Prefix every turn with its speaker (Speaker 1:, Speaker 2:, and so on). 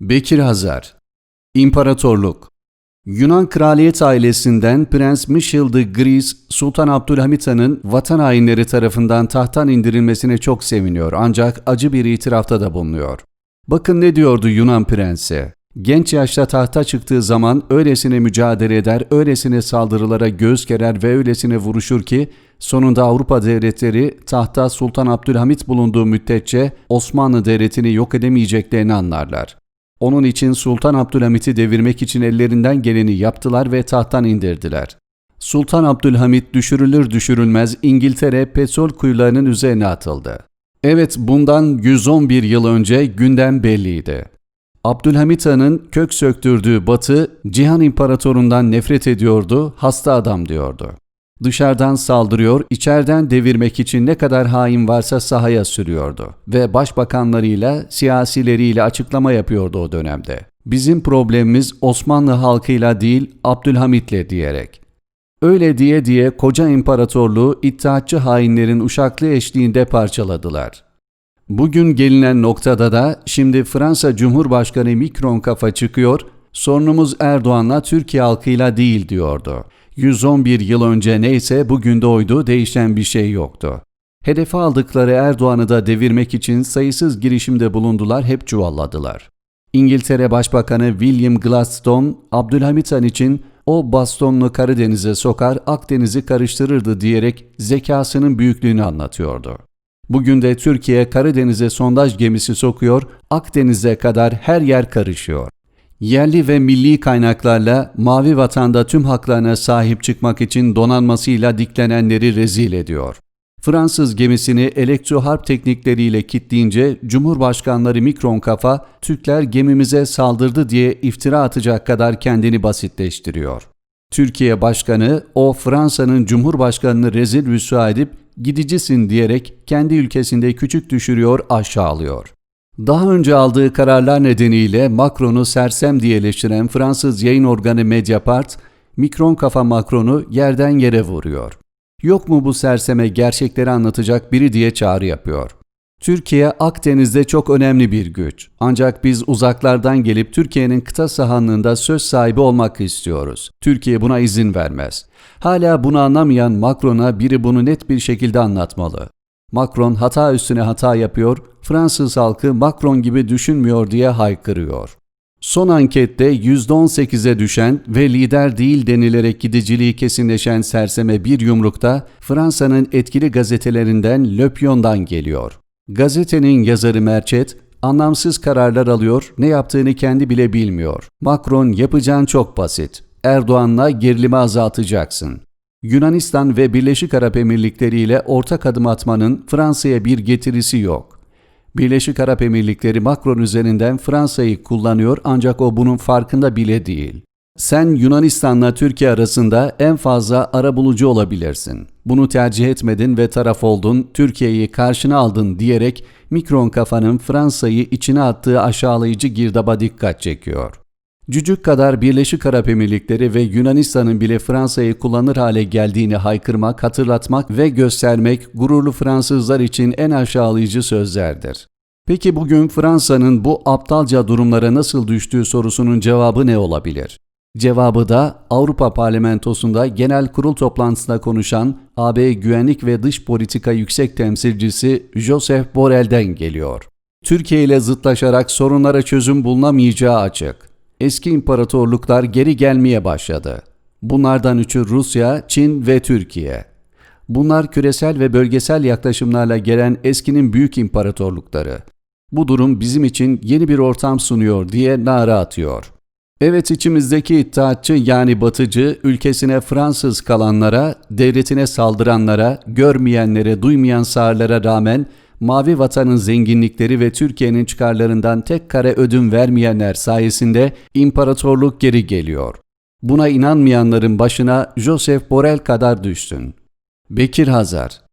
Speaker 1: Bekir Hazar İmparatorluk Yunan kraliyet ailesinden Prens Michel de Gris, Sultan Abdülhamit Han'ın vatan hainleri tarafından tahttan indirilmesine çok seviniyor ancak acı bir itirafta da bulunuyor. Bakın ne diyordu Yunan prensi. Genç yaşta tahta çıktığı zaman öylesine mücadele eder, öylesine saldırılara göğüs gerer ve öylesine vuruşur ki sonunda Avrupa devletleri tahta Sultan Abdülhamit bulunduğu müddetçe Osmanlı devletini yok edemeyeceklerini anlarlar. Onun için Sultan Abdülhamit'i devirmek için ellerinden geleni yaptılar ve tahttan indirdiler. Sultan Abdülhamit düşürülür düşürülmez İngiltere petrol kuyularının üzerine atıldı. Evet bundan 111 yıl önce gündem belliydi. Abdülhamit Han'ın kök söktürdüğü Batı, Cihan İmparatorundan nefret ediyordu, hasta adam diyordu. Dışarıdan saldırıyor, içeriden devirmek için ne kadar hain varsa sahaya sürüyordu ve başbakanlarıyla, siyasileriyle açıklama yapıyordu o dönemde. Bizim problemimiz Osmanlı halkıyla değil, Abdülhamit'le diyerek. Öyle diye diye koca imparatorluğu iddiatçı hainlerin uşaklığı eşliğinde parçaladılar. Bugün gelinen noktada da şimdi Fransa Cumhurbaşkanı Macron kafa çıkıyor, sorunumuz Erdoğan'la Türkiye halkıyla değil diyordu. 111 yıl önce neyse bugün de oydu, değişen bir şey yoktu. Hedefe aldıkları Erdoğan'ı da devirmek için sayısız girişimde bulundular, hep çuvalladılar. İngiltere Başbakanı William Gladstone, Abdülhamit Han için o bastonlu Karadeniz'e sokar, Akdeniz'i karıştırırdı diyerek zekasının büyüklüğünü anlatıyordu. Bugün de Türkiye Karadeniz'e sondaj gemisi sokuyor, Akdeniz'e kadar her yer karışıyor. Yerli ve milli kaynaklarla mavi vatanda tüm haklarına sahip çıkmak için donanmasıyla diklenenleri rezil ediyor. Fransız gemisini elektro harp teknikleriyle kitleyince Cumhurbaşkanları Macron kafa Türkler gemimize saldırdı diye iftira atacak kadar kendini basitleştiriyor. Türkiye Başkanı o Fransa'nın Cumhurbaşkanını rezil rüsva edip gidicisin diyerek kendi ülkesinde küçük düşürüyor, aşağılıyor. Daha önce aldığı kararlar nedeniyle Macron'u sersem diye eleştiren Fransız yayın organı Mediapart, Mikron kafa Macron'u yerden yere vuruyor. Yok mu bu serseme gerçekleri anlatacak biri diye çağrı yapıyor. Türkiye Akdeniz'de çok önemli bir güç. Ancak biz uzaklardan gelip Türkiye'nin kıta sahanlığında söz sahibi olmak istiyoruz. Türkiye buna izin vermez. Hala bunu anlamayan Macron'a biri bunu net bir şekilde anlatmalı. Macron hata üstüne hata yapıyor, Fransız halkı Macron gibi düşünmüyor diye haykırıyor. Son ankette %18'e düşen ve lider değil denilerek gidiciliği kesinleşen serseme bir yumrukta Fransa'nın etkili gazetelerinden Le Pion'dan geliyor. Gazetenin yazarı Merçet, anlamsız kararlar alıyor, ne yaptığını kendi bile bilmiyor. Macron yapacağın çok basit. Erdoğan'la gerilimi azaltacaksın. Yunanistan ve Birleşik Arap Emirlikleri ile ortak adım atmanın Fransa'ya bir getirisi yok. Birleşik Arap Emirlikleri Macron üzerinden Fransa'yı kullanıyor ancak o bunun farkında bile değil. Sen Yunanistan'la Türkiye arasında en fazla arabulucu olabilirsin. Bunu tercih etmedin ve taraf oldun, Türkiye'yi karşına aldın diyerek Mikron kafanın Fransa'yı içine attığı aşağılayıcı girdaba dikkat çekiyor. Cücük kadar Birleşik Arap Emirlikleri ve Yunanistan'ın bile Fransa'yı kullanır hale geldiğini haykırmak, hatırlatmak ve göstermek gururlu Fransızlar için en aşağılayıcı sözlerdir. Peki bugün Fransa'nın bu aptalca durumlara nasıl düştüğü sorusunun cevabı ne olabilir? Cevabı da Avrupa Parlamentosu'nda genel kurul toplantısında konuşan AB Güvenlik ve Dış Politika Yüksek Temsilcisi Joseph Borrell'den geliyor. Türkiye ile zıtlaşarak sorunlara çözüm bulunamayacağı açık. Eski imparatorluklar geri gelmeye başladı. Bunlardan üçü Rusya, Çin ve Türkiye. Bunlar küresel ve bölgesel yaklaşımlarla gelen eskinin büyük imparatorlukları. Bu durum bizim için yeni bir ortam sunuyor diye nara atıyor. Evet içimizdeki iddiatçı yani batıcı ülkesine Fransız kalanlara, devletine saldıranlara, görmeyenlere, duymayan sağırlara rağmen mavi vatanın zenginlikleri ve Türkiye'nin çıkarlarından tek kare ödün vermeyenler sayesinde imparatorluk geri geliyor. Buna inanmayanların başına Joseph Borrell kadar düşsün. Bekir Hazar